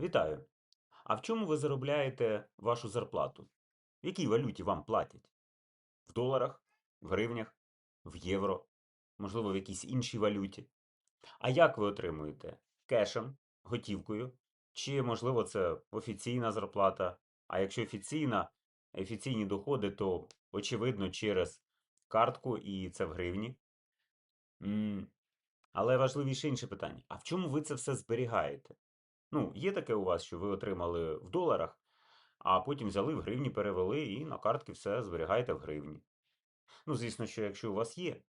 Вітаю! А в чому ви заробляєте вашу зарплату? В якій валюті вам платять? В доларах, в гривнях, в євро, можливо, в якійсь іншій валюті? А як ви отримуєте? Кешем, готівкою? Чи, можливо, це офіційна зарплата? А якщо офіційна, офіційні доходи, то очевидно через картку і це в гривні. Але важливіше інше питання: а в чому ви це все зберігаєте? Ну, є таке у вас, що ви отримали в доларах, а потім взяли в гривні, перевели і на картки все зберігаєте в гривні. Ну, звісно, що якщо у вас є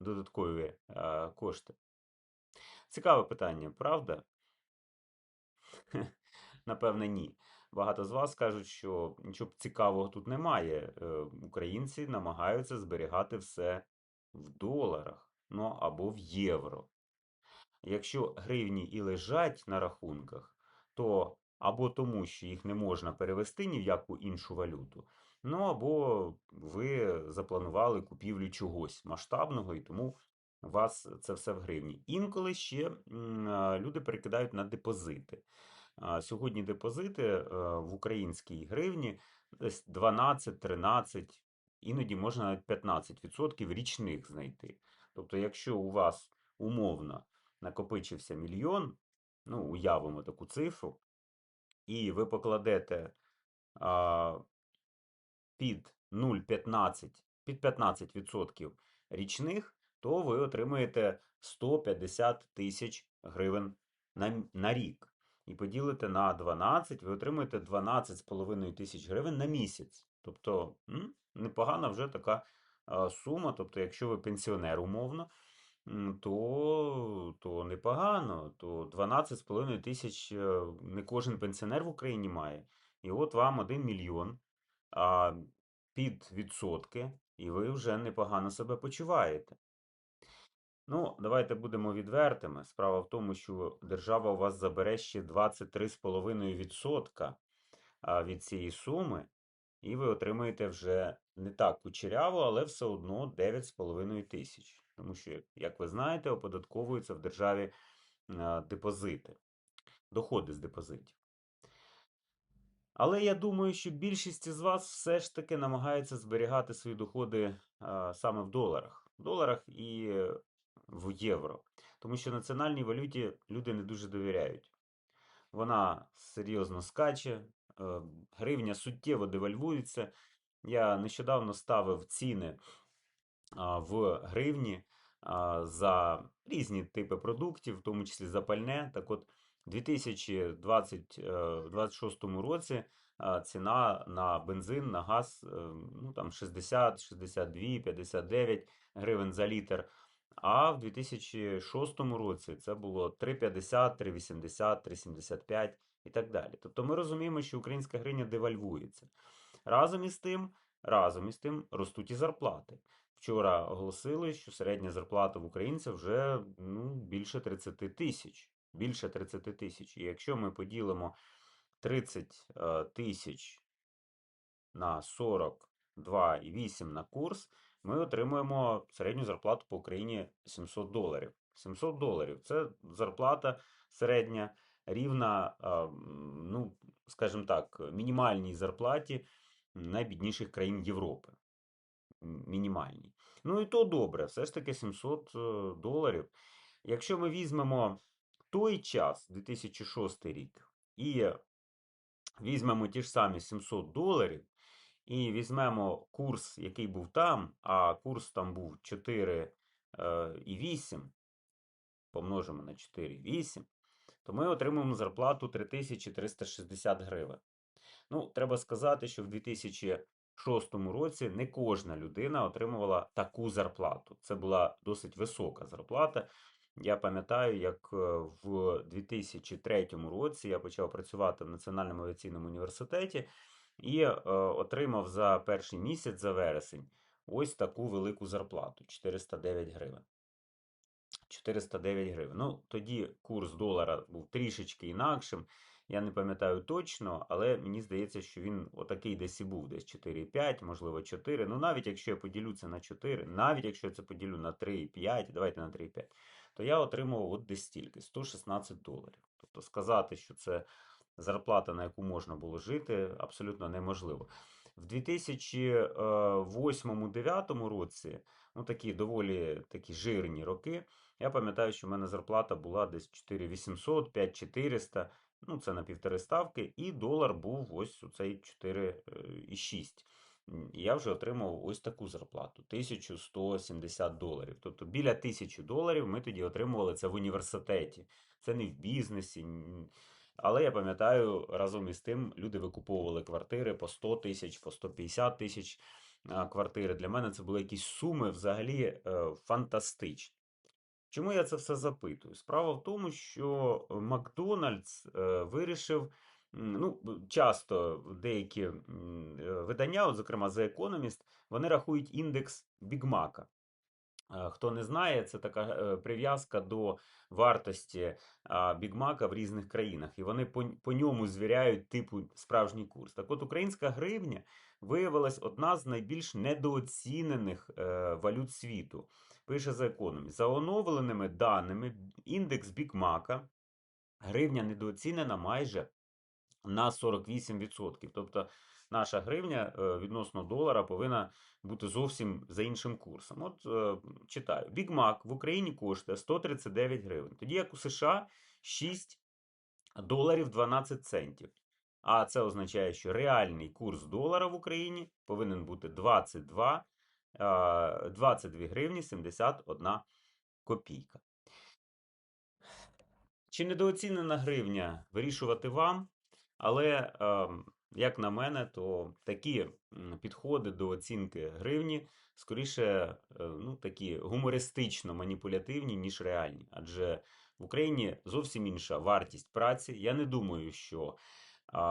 додаткові е, кошти. Цікаве питання, правда? Напевне, ні. Багато з вас кажуть, що нічого цікавого тут немає. Е, Українці намагаються зберігати все в доларах, ну або в євро. Якщо гривні і лежать на рахунках, то або тому, що їх не можна перевести ні в яку іншу валюту, ну або ви запланували купівлю чогось масштабного, і тому у вас це все в гривні. Інколи ще люди перекидають на депозити. Сьогодні депозити е, в українській гривні десь 12-13, іноді можна навіть 15% річних знайти. Тобто, якщо у вас умовно накопичився мільйон, ну, уявимо таку цифру, і ви покладете а, під 0,15, під 15% річних, то ви отримаєте 150 тисяч гривень на, на рік. І поділите на 12, ви отримуєте 12,5 тисяч гривень на місяць. Тобто, непогана вже така сума. Тобто, якщо ви пенсіонер умовно, то, то непогано. То 12,5 тисяч е, не кожен пенсіонер в Україні має. І от вам 1 мільйон а, під відсотки, і ви вже непогано себе почуваєте. Ну, давайте будемо відвертими. Справа в тому, що держава у вас забере ще 23,5% а, від цієї суми, і ви отримаєте вже не так кучеряво, але все одно 9,5 тисяч. Тому що, як ви знаєте, оподатковуються в державі депозити, доходи з депозитів. Але я думаю, що більшість із вас все ж таки намагається зберігати свої доходи саме в доларах. В доларах і е, в євро. Тому що національній валюті люди не дуже довіряють. Вона серйозно скаче, е, гривня суттєво девальвується. Я нещодавно ставив ціни в гривні за різні типи продуктів, в тому числі за пальне. Так от, у 2026 році ціна на бензин, на газ е, ну, там 60, 62, 59 гривень за літр. А в 2006 році це було 3,50, 3,80, 3,75 і так далі. Тобто ми розуміємо, що українська гривня девальвується. Разом із тим, разом із тим ростуть і зарплати. Вчора оголосили, що середня зарплата в українця вже ну, більше 30 тисяч. Більше 30 тисяч. І якщо ми поділимо 30 е, тисяч на 42,8 на курс, ми отримуємо середню зарплату по Україні 700 доларів. 700 доларів це зарплата середня рівна, ну, скажімо так, мінімальній зарплаті найбідніших країн Європи. М, Мінімальній. Ну і то добре, все ж таки 700 е, доларів. Якщо ми візьмемо той час, 2006 рік, і візьмемо ті ж самі 700 доларів, і візьмемо курс, який був там, а курс там був 4,8, помножимо на 4,8, то ми отримаємо зарплату 3360 гривень. Ну, треба сказати, що в 2006 році не кожна людина отримувала таку зарплату. Це була досить висока зарплата. Я пам'ятаю, як е, в 2003 році я почав працювати в Національному авіаційному університеті і е, отримав за перший місяць, за вересень, ось таку велику зарплату 409 гривень. 409 гривень. Ну, тоді курс долара був трішечки інакшим. Я не пам'ятаю точно, але мені здається, що він отакий десь і був, десь 4,5, можливо, 4. Ну, навіть якщо я поділю це на 4, навіть якщо я це поділю на 3,5, давайте на 3,5, то я отримував от десь стільки 116 доларів. Тобто сказати, що це зарплата, на яку можна було жити, абсолютно неможливо. В 2008-2009 році, ну такі доволі такі жирні роки, я пам'ятаю, що в мене зарплата була десь 4800, 5400, ну це на півтори ставки, і долар був ось у цей 4,6. І я вже отримав ось таку зарплату 1170 доларів. Тобто біля 1000 доларів ми тоді отримували це в університеті. Це не в бізнесі. Але я пам'ятаю, разом із тим люди викуповували квартири по 100 тисяч, по 150 тисяч квартири. Для мене це були якісь суми взагалі е, фантастичні. Чому я це все запитую? Справа в тому, що Макдональдс е, вирішив. Ну, часто деякі е, видання, от, зокрема The Economist, вони рахують індекс Бігмака. Хто не знає, це така е, прив'язка до вартості Бігмака в різних країнах, і вони по, по ньому звіряють типу справжній курс. Так от українська гривня виявилась одна з найбільш недооцінених е, валют світу. Пише за економі. За оновленими даними, індекс Бігмака гривня недооцінена майже на 48%. Тобто наша гривня е, відносно долара повинна бути зовсім за іншим курсом. От е, читаю: Mac в Україні коштує 139 гривень. Тоді як у США 6 доларів 12 центів. А це означає, що реальний курс долара в Україні повинен бути 22 22 гривні 71 копійка. Чи недооцінена гривня вирішувати вам? Але, ем, як на мене, то такі підходи до оцінки гривні скоріше е, ну, такі гумористично маніпулятивні, ніж реальні. Адже в Україні зовсім інша вартість праці. Я не думаю, що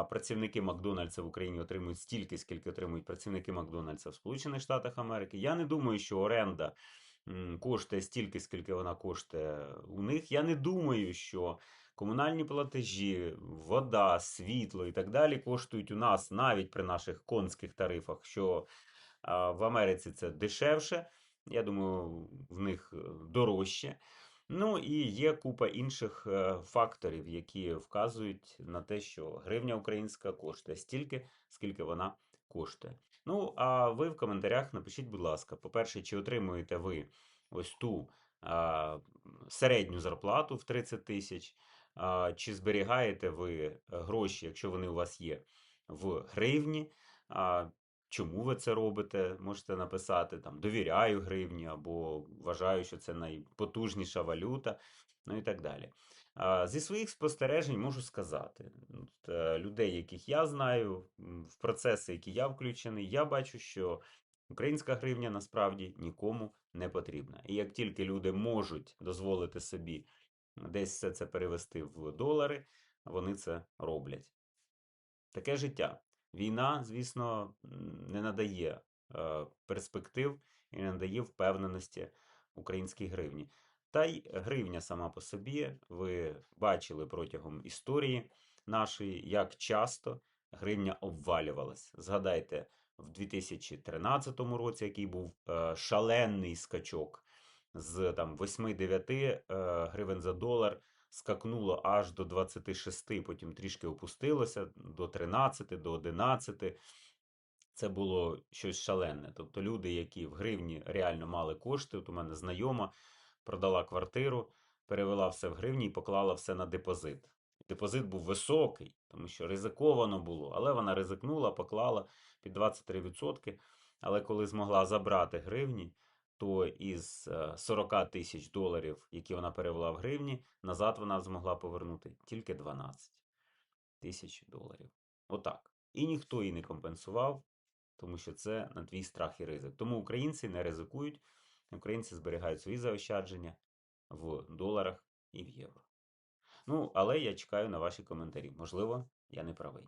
працівники Макдональдса в Україні отримують стільки, скільки отримують працівники Макдональдса в Сполучених Штатах Америки. Я не думаю, що оренда коштує стільки, скільки вона коштує у них. Я не думаю, що комунальні платежі, вода, світло і так далі коштують у нас навіть при наших конських тарифах, що в Америці це дешевше. Я думаю, в них е, дорожче. Ну і є купа інших е, факторів, які вказують на те, що гривня українська коштує стільки, скільки вона коштує. Ну, а ви в коментарях напишіть, будь ласка, по-перше, чи отримуєте ви ось ту а, середню зарплату в 30 тисяч, чи зберігаєте ви гроші, якщо вони у вас є, в гривні. А, Чому ви це робите? Можете написати там довіряю гривні або вважаю, що це найпотужніша валюта, ну і так далі. Зі своїх спостережень можу сказати, е, людей, яких я знаю, в процеси, які я включений, я бачу, що українська гривня насправді нікому не потрібна. І як тільки люди можуть дозволити собі десь все це перевести в долари, вони це роблять. Таке життя. Війна, звісно, не надає е, перспектив і не надає впевненості українській гривні. Та й гривня сама по собі, ви бачили протягом історії нашої, як часто гривня обвалювалась. Згадайте, в 2013 році, який був е, шалений скачок з там 8-9 е, гривень за долар, скакнуло аж до 26, потім трішки опустилося до 13, до 11. Це було щось шалене. Тобто люди, які в гривні реально мали кошти, от у мене знайома продала квартиру, перевела все в гривні і поклала все на депозит. Депозит був високий, тому що ризиковано було, але вона ризикнула, поклала під 23%. Але коли змогла забрати гривні, то із 40 е, тисяч доларів, які вона перевела в гривні, назад вона змогла повернути тільки 12 тисяч доларів. Отак. І ніхто її не компенсував, тому що це на твій страх і ризик. Тому українці не ризикують, українці зберігають свої заощадження в доларах і в євро. Ну, але я чекаю на ваші коментарі. Можливо, я не правий.